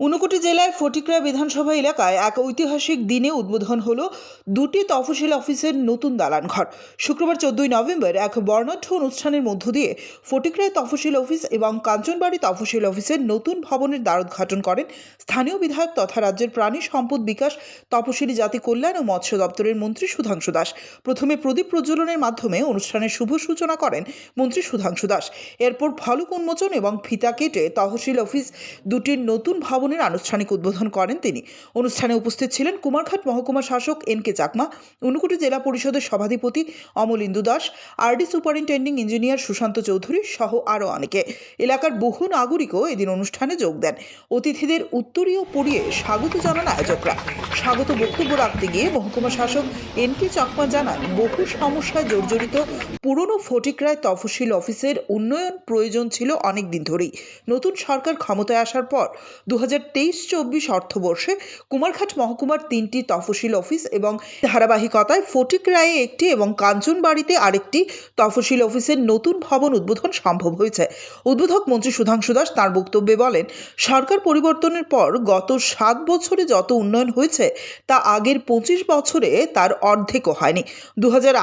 ঊনকোটি জেলার ফটিকরা বিধানসভা এলাকায় এক ঐতিহাসিক দিনে উদ্বোধন হল দুটি তফসিল অফিসের নতুন দালান ঘর। শুক্রবার চোদ্দই নভেম্বর এক বর্ণাঢ্য অনুষ্ঠানের মধ্য দিয়ে ফটিকরায় তফসিল অফিস এবং কাঞ্চনবাড়ি তফসিল অফিসের নতুন ভবনের দ্বারোদ্ঘাটন করেন স্থানীয় বিধায়ক তথা রাজ্যের প্রাণী সম্পদ বিকাশ তপশিলি জাতি কল্যাণ ও মৎস্য দপ্তরের মন্ত্রী সুধাংশু দাস। প্রথমে প্রদীপ প্রজ্বলনের মাধ্যমে অনুষ্ঠানের শুভ সূচনা করেন মন্ত্রী সুধাংশু দাস। এরপর ফলক উন্মোচন এবং ফিতা কেটে তহসিল অফিস দুটির নতুন ভবনের আনুষ্ঠানিক উদ্বোধন করেন তিনি। অনুষ্ঠানে উপস্থিত ছিলেন কুমারঘাট মহকুমা শাসক এন কে চাকমা, ঊনকোটি জেলা পরিষদের সভাধিপতি Amal Indu Das RD superintending engineer Sushanta Chowdhury সহ আরও অনেকে। এলাকার বহু নাগরিকও এদিন অনুষ্ঠানে যোগ দেন। অতিথিদের উত্তরীয় পড়িয়ে স্বাগত জানান আয়োজকরা। স্বাগত বক্তব্য রাখতে গিয়ে মহকুমা শাসক এন কে চাকমা জানান, বহু সমস্যায় জর্জরিত পুরনো ফটিকরায় তফসিল অফিসের উন্নয়ন প্রয়োজন ছিল অনেক দিন ধরেই। নতুন সরকার ক্ষমতায় আসার পর দু হাজার হাজার তেইশ চব্বিশ অর্থবর্ষে কুমারঘাট মহকুমার তিনটি তফসিল অফিস এবং ধারাবাহিকতায় ফটিকরায়ে একটি এবং কাঞ্চনবাড়িতে আরেকটি তফসিল অফিসের নতুন ভবন উদ্বোধন সম্ভব হয়েছে। উদ্বোধক মন্ত্রী সুধাংশু দাস তাঁর বক্তব্যে বলেন, সরকার পরিবর্তনের পর গত সাত বছরে যত উন্নয়ন হয়েছে, তা আগের পঁচিশ বছরে তার অর্ধেকও হয়নি। দু হাজার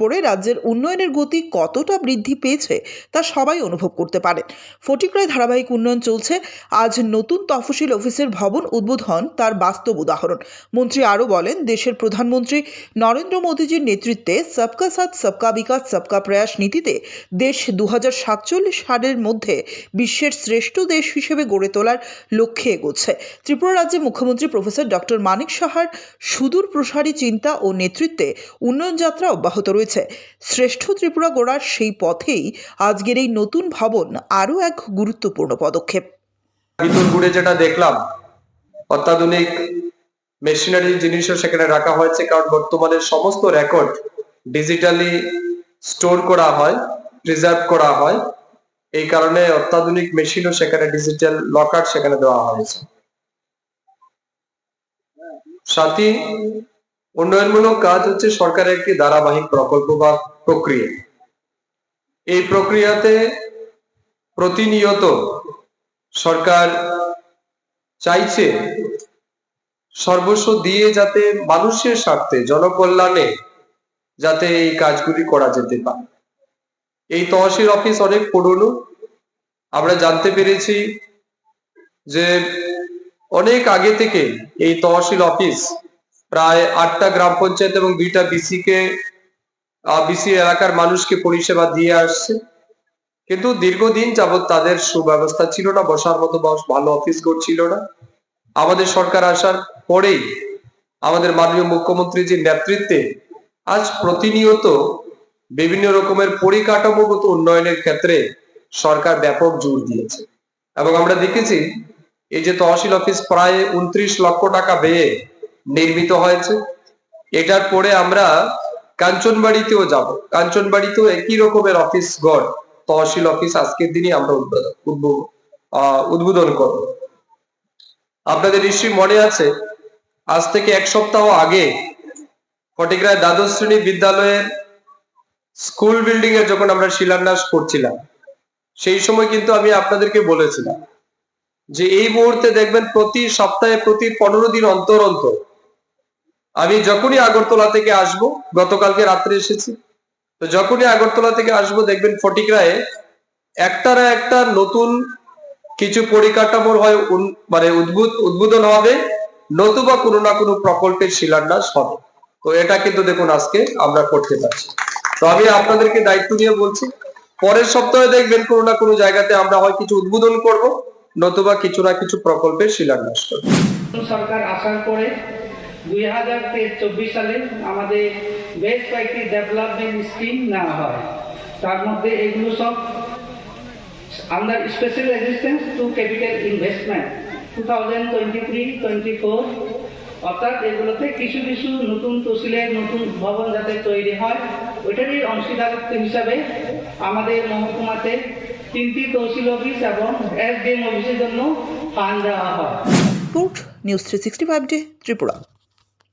পরে রাজ্যের উন্নয়নের গতি কতটা বৃদ্ধি পেয়েছে, তা সবাই অনুভব করতে পারেন। ফটিকরায় ধারাবাহিক উন্নয়ন চলছে, আজ নতুন তফসিল অফিসের ভবন উদ্বোধন তার বাস্তব উদাহরণ। মন্ত্রী আরও বলেন, দেশের প্রধানমন্ত্রী নরেন্দ্র মোদীজির নেতৃত্বে সবকা সাথ, সবকা বিকাশ, সবকা প্রয়াস নীতিতে দেশ দু হাজার সাতচল্লিশ সালের মধ্যে বিশ্বের শ্রেষ্ঠ দেশ হিসেবে গড়ে তোলার লক্ষ্যে এগোচ্ছে। ত্রিপুরা রাজ্যের মুখ্যমন্ত্রী প্রফেসর ডক্টর মানিক সাহার সুদূর প্রসারী চিন্তা ও নেতৃত্বে উন্নয়ন যাত্রা অব্যাহত রয়েছে। শ্রেষ্ঠ ত্রিপুরা গড়ার সেই পথেই আজকের এই নতুন ভবন আরও এক গুরুত্বপূর্ণ পদক্ষেপ। বিতুলপুরে যেটা দেখলাম, অত্যাধুনিক মেশিনারি জিনিসও সেখানে রাখা হয়েছে, কারণ বর্তমানে সমস্ত রেকর্ড ডিজিটালি স্টোর করা হয় প্রিজার্ভ করা হয়। এই কারণে অত্যাধুনিক মেশিনও সেখানে ডিজিটাল লকার সেখানে দেওয়া হয়েছে। সাথী, উন্নয়নমূলক কাজ হচ্ছে সরকারের একটি ধারাবাহিক প্রকল্প বা প্রক্রিয়া। এই প্রক্রিয়াতে প্রতিনিয়ত সরকার চাইছে সর্বস্ব দিয়ে যাতে মানুষের স্বার্থে, জনকল্যাণে যাতে এই কাজগুলি করা যেতে পারে। এই তহসিল অফিস অনেক পুরনো। আমরা জানতে পেরেছি যে অনেক আগে থেকে এই তহসিল অফিস প্রায় আটটা গ্রাম পঞ্চায়েত এবং দুইটা বিসি কে বিসি এলাকার মানুষকে পরিষেবা দিয়ে আসছে। কিন্তু দীর্ঘদিন যাবৎ তাদের সুব্যবস্থা ছিল না, বসার মতো ভালো অফিস করছিল না। আমাদের সরকার আসার পরেই আমাদের মাননীয় মুখ্যমন্ত্রীজির নেতৃত্বে আজ প্রতিনিয়ত বিভিন্ন রকমের পরিকাঠামোগত উন্নয়নের ক্ষেত্রে সরকার ব্যাপক জোর দিয়েছে। এবং আমরা দেখেছি, এই যে তহসিল অফিস প্রায় উনত্রিশ লক্ষ টাকা ব্যয়ে নির্মিত হয়েছে। এটার পরে আমরা কাঞ্চনবাড়িতেও যাব। কাঞ্চনবাড়িতেও একই রকমের অফিস গড় তহসিল অফিস আজকের দিনই আমরা উদ্বোধন করব। আপনাদের নিশ্চয়ই মনে আছে, আজ থেকে এক সপ্তাহ আগে ফটিকরায় দ্বাদশ শ্রেণি বিদ্যালয়ের স্কুল বিল্ডিং এর যখন আমরা শিলান্যাস করছিলাম, সেই সময় কিন্তু আমি আপনাদেরকে বলেছিলাম যে এই মুহূর্তে দেখবেন প্রতি সপ্তাহে প্রতি পনেরো দিন অন্তর অন্তর আমি যখনই আগরতলা থেকে আসব, গতকালকে রাত্রে এসেছি। তো যখনই আগরতলা থেকে আসব, দেখবেন ফটিকরায় একটা না একটা নতুন কিছু পরিকাঠামোর হয় মানে উদ্ভুত, উদ্বোধন হবে, নতুবা কোনো না কোনো প্রকল্পের শিলান্যাস হবে। তো এটা কিন্তু দেখুন আজকে আমরা করতে পারছি। তো আমি আপনাদেরকে দায়িত্ব নিয়ে বলছি, পরের সপ্তাহে দেখবেন কোনো না কোনো জায়গাতে আমরা হয় কিছু উদ্বোধন করব, নতুবা কিছু না কিছু প্রকল্পের শিলান্যাস করব। সরকার আসার পরে দুই হাজার চব্বিশ সালে আমাদের বেশ কয়েকটি ডেভেলপমেন্ট স্কিম নেওয়া হয়। তার মধ্যে এগুলো সব under special resistance to capital investment two thousand twenty three twenty four অর্থাৎ এগুলোতে কিছু কিছু নতুন তহসিলের, নতুন ভবন যাতে তৈরি হয়, ওইটারই অংশীদারিত্ব হিসাবে আমাদের মহকুমাতে তিনটি তহসিল অফিস এবং এসডিএম অফিসের জন্য ফান্ড দেওয়া হয়। News three sixty five day Tripura.